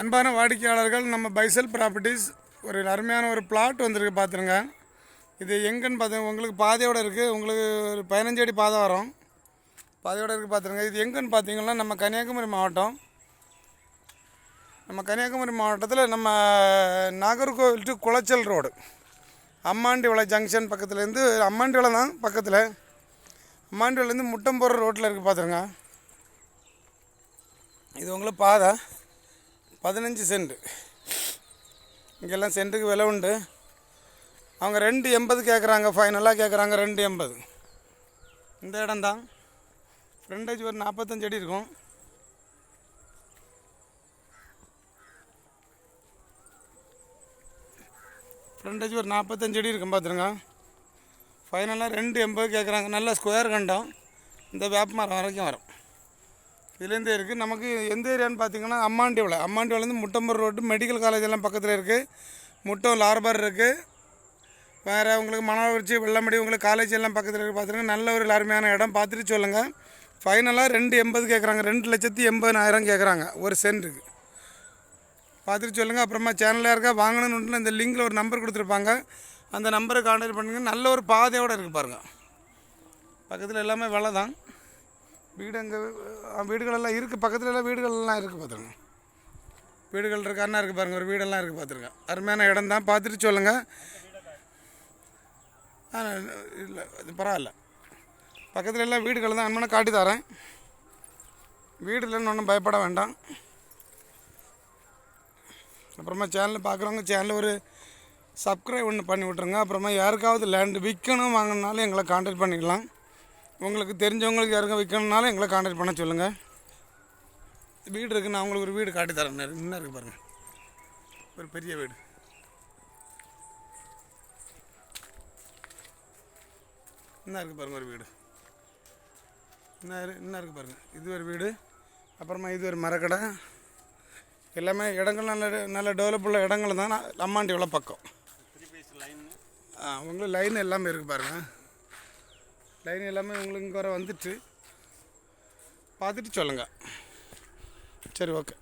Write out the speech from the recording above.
அன்பான வாடிக்கையாளர்கள் நம்ம பைசல் ப்ராப்பர்ட்டிஸ் ஒரு அருமையான ஒரு பிளாட் வந்திருக்கு பார்த்துருங்க இது எங்கன்னு பார்த்துங்க உங்களுக்கு பாதையோடு இருக்குது உங்களுக்கு ஒரு பதினஞ்சு அடி பாதை வரும். பாதையோடு இருக்குது பார்த்துருங்க இது எங்கன்னு பார்த்தீங்கன்னா நம்ம கன்னியாகுமரி மாவட்டம். நம்ம கன்னியாகுமரி மாவட்டத்தில் நம்ம Nagercoil to Colachel road Ammandivilai junction பக்கத்துலேருந்து அம்மாண்டிவளை தான் பக்கத்தில். அம்மாண்டிவளைலேருந்து முட்டம் ரோட்டில் இருக்குது பார்த்துருங்க இது உங்களுக்கு பாதை. பதினஞ்சு சென்ட். இங்கெல்லாம் சென்ட்டுக்கு விலை உண்டு. அவங்க ரெண்டு எண்பது கேட்குறாங்க ஃபைனலாக கேட்குறாங்க ரெண்டு எண்பது. இந்த இடம் தான் ஒரு நாற்பத்தஞ்சு அடி இருக்கும். ஃப்ரெண்டேஜ் ஒரு நாற்பத்தஞ்சு அடி இருக்கும் பார்த்துருங்க ஃபைனலாக ரெண்டு எண்பது கேட்குறாங்க நல்ல ஸ்கொயர் கண்டம். இந்த வேப்பமரம் வரைக்கும் வரும். இதுலேருந்தே இருக்குது நமக்கு எந்த ஏரியான்னு பார்த்தீங்கன்னா அம்மாண்டிவளை. அம்மாண்டிவளைந்து முட்டம்பூர் ரோடு மெடிக்கல் காலேஜ் எல்லாம் பக்கத்தில் இருக்குது முட்டம் லார்பர் இருக்குது வேறு உங்களுக்கு மணவரிச்சி வெள்ளமடி உங்களுக்கு காலேஜ் எல்லாம் பக்கத்தில் இருக்குது பார்த்துருங்க. நல்ல ஒரு அருமையான இடம். பார்த்துட்டு சொல்லுங்கள் ஃபைனலாக ரெண்டு எண்பது கேட்குறாங்க ரெண்டு லட்சத்தி எண்பதாயிரம் கேட்குறாங்க ஒரு சென்ட்டுக்கு பார்த்துட்டு சொல்லுங்கள் அப்புறமா சேனலாக இருக்கா வாங்கணுன்னு இந்த லிங்கில் ஒரு நம்பர் கொடுத்துருப்பாங்க. அந்த நம்பரை கான்டாக்ட் பண்ணுங்க. நல்ல ஒரு பாதையோடு இருக்குது பாருங்கள் பக்கத்தில் எல்லாமே விலை தான் வீடு அங்கே வீடுகளெல்லாம் இருக்குது பக்கத்துலலாம் வீடுகள்லாம் இருக்குது பார்த்துருங்க வீடுகள் இருக்கு? அண்ணா இருக்குது பாருங்கள் ஒரு வீடெல்லாம் இருக்குது பார்த்துருங்க அருமையான இடம் தான். பார்த்துட்டு சொல்லுங்கள் ஆ இல்லை இது பரவாயில்ல. பக்கத்தில் எல்லாம் வீடுகள் தான். அண்ணனை காட்டி தரேன். வீடு இல்லைன்னு ஒன்றும் பயப்பட வேண்டாம். அப்புறமா சேனல் பார்க்குறவங்க சேனலில் ஒரு சப்ஸ்கிரைப் ஒன்று பண்ணி விட்ருங்க அப்புறமா யாருக்காவது லேண்டு விற்கணும் வாங்கினாலும் எங்களை கான்டாக்ட் பண்ணிக்கலாம். உங்களுக்கு தெரிஞ்சவங்களுக்கு யாருக்கும் விற்கணுனாலும் எங்களை கான்டாக்ட் பண்ண சொல்லுங்கள் வீடு இருக்குது நான் உங்களுக்கு ஒரு வீடு காட்டி தரேன். இன்னும் இருக்குது பாருங்கள் ஒரு பெரிய வீடு. இன்னும் இருக்குது பாருங்கள் ஒரு வீடு. இன்னும் இன்னும் இருக்குது பாருங்கள் இது ஒரு வீடு அப்புறமா இது ஒரு மரக்கடை. எல்லாமே இடங்கள் நல்ல நல்ல டெவலப் உள்ள இடங்கள் தான். அம்மாண்டி உள்ள பக்கம். ஆ உங்களுக்கு லைன் எல்லாமே இருக்குது பாருங்கள் லைன் எல்லாமே உங்களுக்கு இங்கே வர வந்துட்டு. பார்த்துட்டு சொல்லுங்கள் சரி ஓகே